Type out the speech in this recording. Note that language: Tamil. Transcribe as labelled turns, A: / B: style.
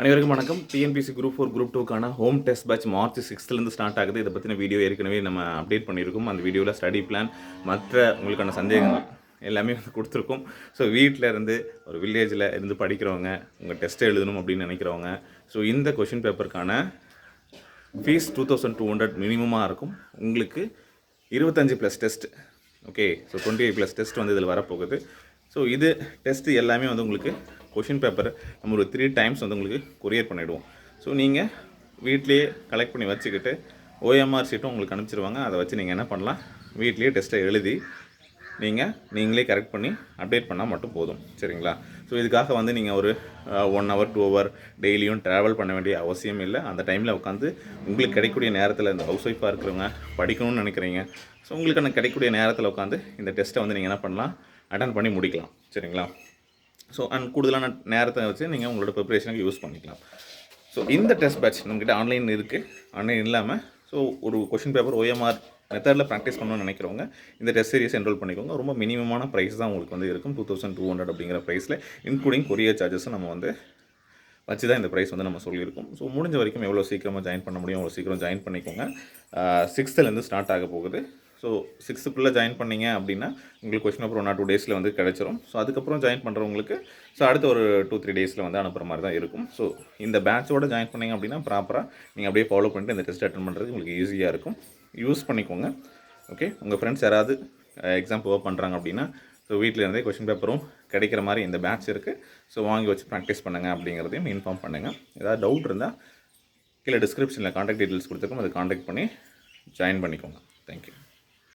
A: அனைவருக்கும் வணக்கம். டிஎன்பிசி குரூப் ஃபோர் குரூப் டூக்கான ஹோம் டெஸ்ட் பேட்ச் மார்ச் சிக்ஸ்த்லேருந்து ஸ்டார்ட் ஆகுது. இதை பற்றின வீடியோ ஏற்கனவே நம்ம அப்டேட் பண்ணியிருக்கோம். அந்த வீடியோவில் ஸ்டடி பிளான் மற்ற உங்களுக்கான சந்தேகங்கள் எல்லாமே வந்து கொடுத்துருக்கோம். ஸோ வீட்டில் இருந்து ஒரு வில்லேஜில் இருந்து படிக்கிறவங்க உங்கள் டெஸ்ட் எழுதணும் அப்படின்னு நினைக்கிறவங்க ஸோ இந்த question பேப்பருக்கான fee two thousand two hundred மினிமமாக இருக்கும். உங்களுக்கு இருபத்தஞ்சி plus test okay so twenty eight plus test வந்து இதில் வரப்போகுது. ஸோ இது டெஸ்ட் எல்லாமே வந்து உங்களுக்கு கொஷின் பேப்பர் நம்ம ஒரு த்ரீ டைம்ஸ் வந்து உங்களுக்கு கொரியர் பண்ணிவிடுவோம் ஸோ நீங்கள் வீட்லேயே கலெக்ட் பண்ணி வச்சுக்கிட்டு ஓஎம்ஆர் சீட்டும் உங்களுக்கு அனுப்பிச்சிருவாங்க. அதை வச்சு நீங்கள் என்ன பண்ணலாம்? வீட்லேயே டெஸ்ட்டை எழுதி நீங்கள் நீங்களே கரெக்ட் பண்ணி அப்டேட் பண்ணால் மட்டும் போதும். சரிங்களா? ஸோ இதுக்காக வந்து நீங்கள் ஒரு ஒன் ஹவர் டூ ஹவர் டெய்லியும் ட்ராவல் பண்ண வேண்டிய அவசியம் இல்லை. அந்த டைமில் உட்காந்து உங்களுக்கு கிடைக்கக்கூடிய நேரத்தில் இந்த ஹவுஸ் ஒய்ஃபாக இருக்கிறவங்க படிக்கணும்னு நினைக்கிறீங்க. ஸோ உங்களுக்கான கிடைக்கக்கூடிய நேரத்தில் உட்காந்து இந்த டெஸ்ட்டை வந்து நீங்கள் என்ன பண்ணலாம்? அட்டன் பண்ணி முடிக்கலாம். சரிங்களா? ஸோ அண்ட் கூடுதலான நேரத்தை வச்சு நீங்கள் உங்களோட ப்ரிப்பரேஷனுக்கு யூஸ் பண்ணிக்கலாம். ஸோ இந்த டெஸ்ட் பேட்ச் நம்மக்கிட்ட ஆன்லைன் இருக்குது ஆன்லைன் இல்லாமல் ஸோ ஒரு கொஷின் பேப்பர் ஓஎம்ஆர் மெத்தடில் ப்ராக்டிஸ் பண்ணணும்னு நினைக்கிறவங்க இந்த டெஸ்ட் சீரிஸ் என்ரோல் பண்ணிக்கோங்க. ரொம்ப மினிமமான ப்ரைஸ் தான் உங்களுக்கு வந்து இருக்கும். டூ தௌசண்ட் டூ ஹண்ட்ரட் அப்படிங்கிற ப்ரைஸில் இன்க்ளூடிங் கொரியர் சார்ஜஸும் நம்ம வந்து வச்சு தான் இந்த ப்ரைஸ் வந்து நம்ம சொல்லியிருக்கோம். ஸோ முடிஞ்ச வரைக்கும் எவ்வளோ சீக்கிரமாக ஜாயின் பண்ண முடியும் அவ்வளோ சீக்கிரம் ஜாயின் பண்ணிக்கோங்க. சிக்ஸ்த்துலேருந்து ஸ்டார்ட் ஆக போகுது. ஸோ சிக்ஸ்த்துக்குள்ளே ஜாயின் பண்ணீங்க அப்படின்னா உங்களுக்கு கொஷின் அப்புறம் ஒன் டூ டேஸில் வந்து கிடச்சிரும். ஸோ அதுக்கப்புறம் ஜாயின் பண்ணுறவங்களுக்கு ஸோ அடுத்த ஒரு டூ த்ரீ டேஸில் வந்து அனுப்புகிற மாதிரி தான் இருக்கும். ஸோ இந்த பேட்சோட ஜாயின் பண்ணீங்க அப்படின்னா ப்ராப்பராக நீங்கள் அப்படியே ஃபாலோ பண்ணிட்டு இந்த டெஸ்ட் அட்டன் பண்ணுறது உங்களுக்கு ஈஸியாக இருக்கும். யூஸ் பண்ணிக்கோங்க. ஓகே உங்கள் ஃப்ரெண்ட்ஸ் யாராவது எக்ஸாம் போக பண்ணுறாங்க அப்படின்னா ஸோ வீட்டில் இருந்தே கொஷின் பேப்பரும் கிடைக்கிற மாதிரி இந்த பேட்ச் இருக்குது ஸோ வாங்கி வச்சு ப்ராக்டிஸ் பண்ணுங்கள் அப்படிங்கிறதையும் இன்ஃபார்ம் பண்ணுங்கள் ஏதாவது டவுட் இருந்தால் கீழே டிஸ்கிரிப்ஷனில் காண்டாக்ட் டீட்டெயில்ஸ் கொடுத்துருக்கோம். அதை காண்டாக்ட் பண்ணி ஜாயின் பண்ணிக்கோங்க. தேங்க்யூ